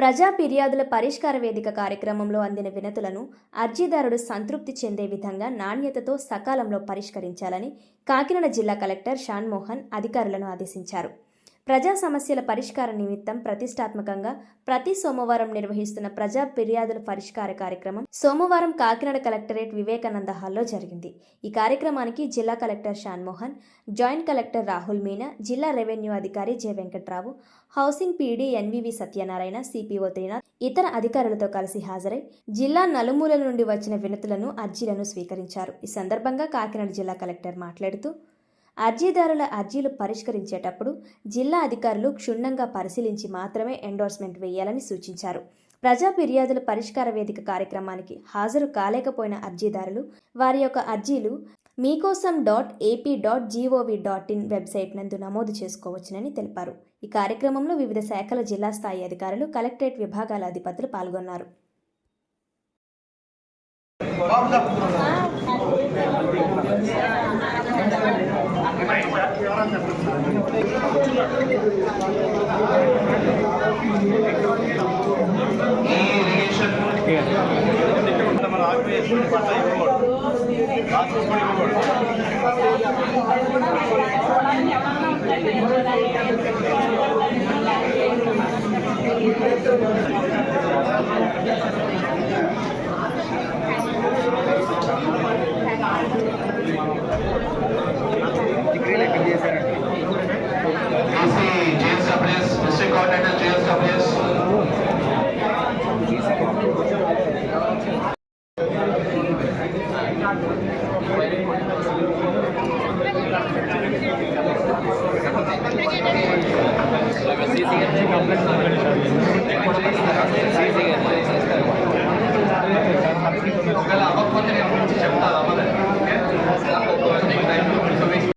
ప్రజా ఫిర్యాదుల పరిష్కార వేదిక కార్యక్రమంలో అందిన వినతులను అర్జీదారుడు సంతృప్తి చెందే విధంగా నాణ్యతతో సకాలంలో పరిష్కరించాలని కాకినాడ జిల్లా కలెక్టర్ షాన్మోహన్ అధికారులను ఆదేశించారు. ప్రజా సమస్యల పరిష్కార నిమిత్తం ప్రతిష్టాత్మకంగా ప్రతి సోమవారం నిర్వహిస్తున్న ప్రజా ఫిర్యాదుల పరిష్కార కార్యక్రమం సోమవారం కాకినాడ కలెక్టరేట్ వివేకానంద హాల్లో జరిగింది. ఈ కార్యక్రమానికి జిల్లా collector Shanmohan joint collector Rahul Meena జిల్లా రెవెన్యూ అధికారి J Venkatrao housing PD NVV Satyanarayana CPO Trinath ఇతర అధికారులతో కలిసి హాజరై జిల్లా నలుమూలల నుండి వచ్చిన వినతులను అర్జీలను స్వీకరించారు. ఈ సందర్భంగా కాకినాడ జిల్లా కలెక్టర్ మాట్లాడుతూ అర్జీదారుల అర్జీలు పరిష్కరించేటప్పుడు జిల్లా అధికారులు క్షుణ్ణంగా పరిశీలించి మాత్రమే ఎండోర్స్మెంట్ వేయాలని సూచించారు. ప్రజా ఫిర్యాదుల పరిష్కార వేదిక కార్యక్రమానికి హాజరు కాలేకపోయిన అర్జీదారులు వారి యొక్క అర్జీలు Meekosam dot AP dot G O V dot in website నందు నమోదు చేసుకోవచ్చునని తెలిపారు. ఈ కార్యక్రమంలో వివిధ శాఖల జిల్లా స్థాయి అధికారులు కలెక్టరేట్ విభాగాల అధిపతులు పాల్గొన్నారు ఈ ఇరిగేషన్ మన ఆర్పిఎస్ పంట ఇవ్వకూడదు రాత్రి ఇవ్వకూడదు Thank you.